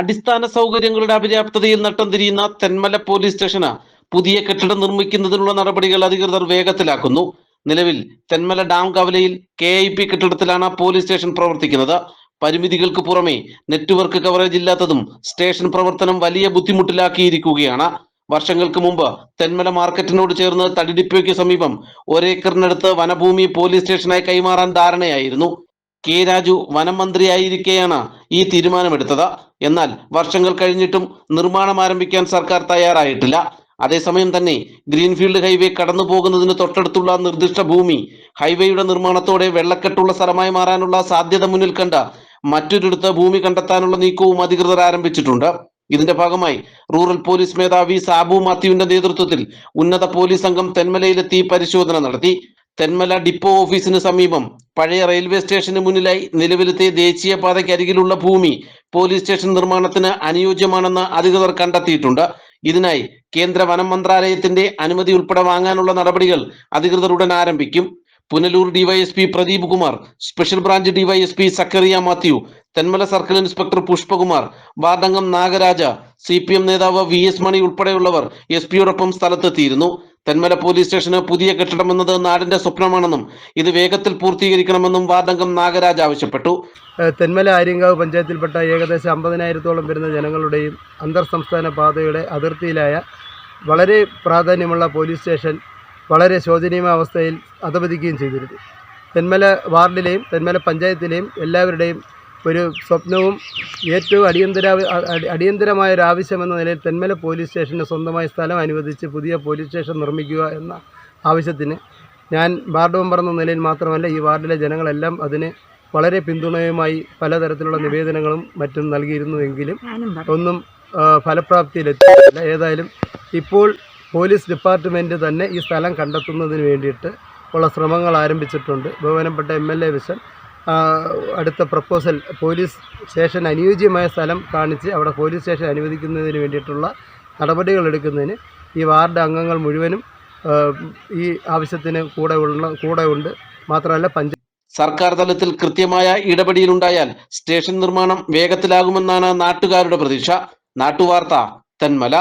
അടിസ്ഥാന സൗകര്യങ്ങളുടെ അപര്യാപ്തതയിൽ നട്ടം തിരിയുന്ന തെന്മല പോലീസ് സ്റ്റേഷന് പുതിയ കെട്ടിടം നിർമ്മിക്കുന്നതിനുള്ള നടപടികൾ അധികൃതർ വേഗത്തിലാക്കുന്നു. നിലവിൽ തെന്മല ഡാം കവലയിൽ കെ ഐ പി കെട്ടിടത്തിലാണ് പോലീസ് സ്റ്റേഷൻ പ്രവർത്തിക്കുന്നത്. പരിമിതികൾക്ക് പുറമെ നെറ്റ്വർക്ക് കവറേജ് ഇല്ലാത്തതും സ്റ്റേഷൻ പ്രവർത്തനം വലിയ ബുദ്ധിമുട്ടിലാക്കിയിരിക്കുകയാണ്. വർഷങ്ങൾക്ക് മുമ്പ് തെന്മല മാർക്കറ്റിനോട് ചേർന്ന് തടിഡിപ്പോയ്ക്ക് സമീപം ഒരേക്കറിനടുത്ത് വനഭൂമി പോലീസ് സ്റ്റേഷനായി കൈമാറാൻ ധാരണയായിരുന്നു. കെ രാജു വനം മന്ത്രിയായിരിക്കെയാണ് ഈ തീരുമാനമെടുത്തത്. എന്നാൽ വർഷങ്ങൾ കഴിഞ്ഞിട്ടും നിർമ്മാണം ആരംഭിക്കാൻ സർക്കാർ തയ്യാറായിട്ടില്ല. അതേസമയം തന്നെ ഗ്രീൻഫീൽഡ് ഹൈവേ കടന്നു പോകുന്നതിന് തൊട്ടടുത്തുള്ള നിർദ്ദിഷ്ട ഭൂമി ഹൈവേയുടെ നിർമ്മാണത്തോടെ വെള്ളക്കെട്ടുള്ള സ്ഥലമായി മാറാനുള്ള സാധ്യത മുന്നിൽ കണ്ട മറ്റൊരിടത്ത് ഭൂമി കണ്ടെത്താനുള്ള നീക്കവും അധികൃതർ ആരംഭിച്ചിട്ടുണ്ട്. ഇതിന്റെ ഭാഗമായി റൂറൽ പോലീസ് മേധാവി സാബു മാത്യുവിന്റെ നേതൃത്വത്തിൽ ഉന്നത പോലീസ് സംഘം തെന്മലയിലെത്തി പരിശോധന നടത്തി. തെന്മല ഡിപ്പോ ഓഫീസിന് സമീപം പഴയ റെയിൽവേ സ്റ്റേഷന് മുന്നിലായി നിലവിലത്തെ ദേശീയപാതയ്ക്ക് അരികിലുള്ള ഭൂമി പോലീസ് സ്റ്റേഷൻ നിർമ്മാണത്തിന് അനുയോജ്യമാണെന്ന് അധികൃതർ കണ്ടെത്തിയിട്ടുണ്ട്. ഇതിനായി കേന്ദ്ര വനം മന്ത്രാലയത്തിന്റെ അനുമതി ഉൾപ്പെടെ വാങ്ങാനുള്ള നടപടികൾ അധികൃതർ ഉടൻ ആരംഭിക്കും. Punalur DySP Pradeep Kumar special branch DySP Zachariah Mathew Thenmala circle inspector Pushpakumar വാർഡംഗം Nagaraja C P M നേതാവ് വി എസ് മണി ഉൾപ്പെടെയുള്ളവർ എസ് പിയോടൊപ്പം സ്ഥലത്തെത്തിയിരുന്നു. തെന്മല പോലീസ് സ്റ്റേഷന് പുതിയ കെട്ടിടം എന്നത് നാടിന്റെ സ്വപ്നമാണെന്നും ഇത് വേഗത്തിൽ പൂർത്തീകരിക്കണമെന്നും വാർഡംഗം നാഗരാജ് ആവശ്യപ്പെട്ടു. തെന്മല ആര്യങ്കാവ് പഞ്ചായത്തിൽപ്പെട്ട ഏകദേശം അമ്പതിനായിരത്തോളം വരുന്ന ജനങ്ങളുടെയും അന്തർ സംസ്ഥാന പാതയുടെ അതിർത്തിയിലായ വളരെ പ്രാധാന്യമുള്ള പോലീസ് സ്റ്റേഷൻ വളരെ ശോചനീയമായ അവസ്ഥയിൽ അധപതിക്കുകയും ചെയ്തിരുന്നു. തെന്മല വാർഡിലെയും തെന്മല പഞ്ചായത്തിലെയും എല്ലാവരുടെയും ഒരു സ്വപ്നവും ഏറ്റവും അടിയന്തര അടി- അടിയന്തരമായ ഒരു ആവശ്യമെന്ന നിലയിൽ തെന്മല പോലീസ് സ്റ്റേഷന് സ്വന്തമായി സ്ഥലം അനുവദിച്ച് പുതിയ പോലീസ് സ്റ്റേഷൻ നിർമ്മിക്കുക എന്ന ആവശ്യത്തിന് ഞാൻ വാർഡ് മെമ്പർ എന്ന നിലയിൽ മാത്രമല്ല ഈ വാർഡിലെ ജനങ്ങളെല്ലാം അതിന് വളരെ പിന്തുണയുമായി പലതരത്തിലുള്ള നിവേദനങ്ങളും മറ്റും നൽകിയിരുന്നുവെങ്കിലും ഒന്നും ഫലപ്രാപ്തിയിലെത്തിയിട്ടില്ല ഫലപ്രാപ്തിയിലെത്തിയില്ല ഏതായാലും ഇപ്പോൾ പോലീസ് ഡിപ്പാർട്ട്മെന്റ് തന്നെ ഈ സ്ഥലം കണ്ടെത്തുന്നതിന് വേണ്ടിയിട്ട് ഉള്ള ശ്രമങ്ങൾ ആരംഭിച്ചിട്ടുണ്ട്. ബഹുമാനപ്പെട്ട എം എൽ എ വിഷൻ ആ, അടുത്ത പ്രപ്പോസൽ പോലീസ് സ്റ്റേഷൻ അനുയോജ്യമായ സ്ഥലം കാണിച്ച് അവിടെ പോലീസ് സ്റ്റേഷൻ അനുവദിക്കുന്നതിന് വേണ്ടിയിട്ടുള്ള നടപടികൾ എടുക്കുന്നതിന് ഈ വാർഡ് അംഗങ്ങൾ മുഴുവനും ഈ ആവശ്യത്തിന് കൂടെ ഉള്ള കൂടെ ഉണ്ട്. മാത്രമല്ല പഞ്ചായത്ത് സർക്കാർ തലത്തിൽ കൃത്യമായ ഇടപെടലുണ്ടായാൽ സ്റ്റേഷൻ നിർമ്മാണം വേഗത്തിലാകുമെന്നാണ് നാട്ടുകാരുടെ പ്രതീക്ഷ. നാട്ടുവാർത്ത തെന്മല.